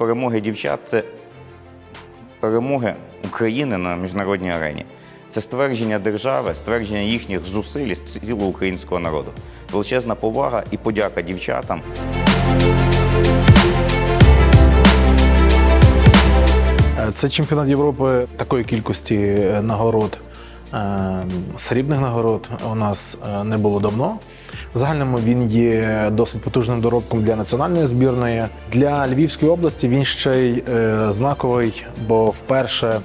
перемоги дівчат це перемоги України на міжнародній арені. Це ствердження держави, ствердження їхніх зусиль і цілого українського народу. Величезна повага і подяка дівчатам. Е, Це чемпіонат Європи такої кількості е, нагород, е, срібних нагород у нас не було давно. В загальному він є досить потужним доробком для національної збірної. Для Львівської області він ще й е, знаковий, бо вперше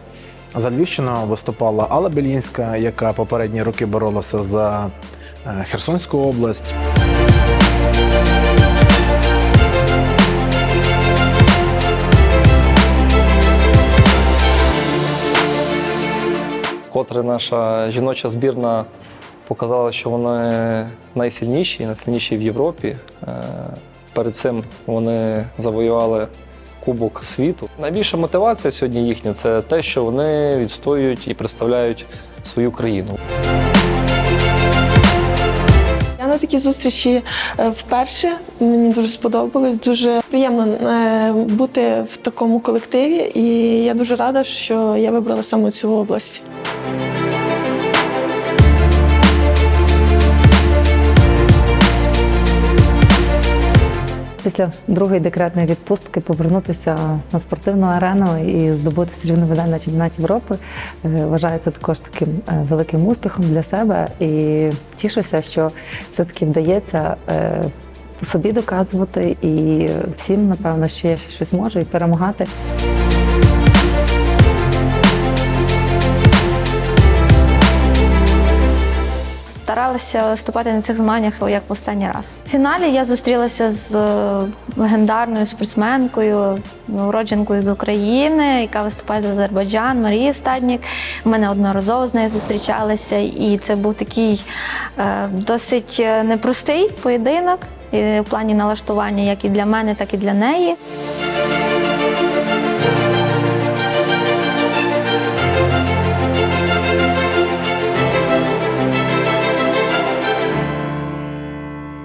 за Львівщину виступала Алла Белінська, яка попередні роки боролася за е, Херсонську область. Котре наша жіноча збірна показала, що вони найсильніші, найсильніші в Європі. Е, Перед цим вони завоювали Кубок світу. Найбільша мотивація сьогодні їхня це те, що вони відстоюють і представляють свою країну. Я на такі зустрічі е, вперше. Мені дуже сподобалось. Дуже приємно е, бути в такому колективі, і я дуже рада, що я вибрала саме цю область. Після другої декретної відпустки повернутися на спортивну арену і здобути срібну медаль на чемпіонаті Європи е, вважається також таким е, великим успіхом для себе. І тішуся, що все-таки вдається е, собі доказувати і всім, напевно, що я ще щось можу і перемагати. Старалася виступати на цих змаганнях як в останній раз. В фіналі я зустрілася з е, легендарною спортсменкою, уродженкою з України, яка виступає за Азербайджан, Марія Стаднік. Ми неодноразово з нею зустрічалися, і це був такий е, досить е, непростий поєдинок в плані налаштування як і для мене, так і для неї.